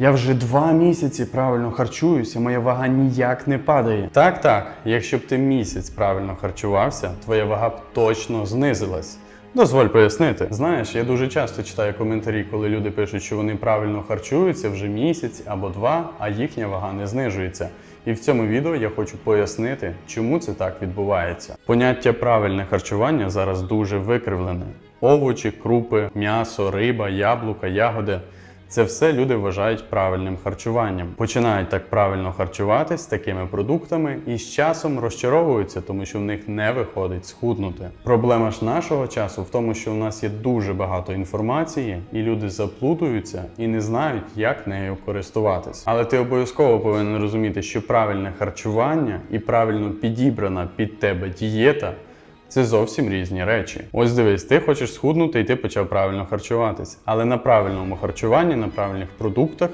Я вже два місяці правильно харчуюся, моя вага ніяк не падає. Так, так, якщо б ти місяць правильно харчувався, твоя вага б точно знизилась. Дозволь пояснити. Знаєш, я дуже часто читаю коментарі, коли люди пишуть, що вони правильно харчуються вже місяць або два, а їхня вага не знижується. І в цьому відео я хочу пояснити, чому це так відбувається. Поняття правильне харчування зараз дуже викривлене. Овочі, крупи, м'ясо, риба, яблука, ягоди. Це все люди вважають правильним харчуванням. Починають так правильно харчуватись такими продуктами і з часом розчаровуються, тому що в них не виходить схуднути. Проблема ж нашого часу в тому, що у нас є дуже багато інформації, і люди заплутуються і не знають, як нею користуватись. Але ти обов'язково повинен розуміти, що правильне харчування і правильно підібрана під тебе дієта. Це зовсім різні речі. Ось дивись, ти хочеш схуднути і ти почав правильно харчуватись. Але на правильному харчуванні, на правильних продуктах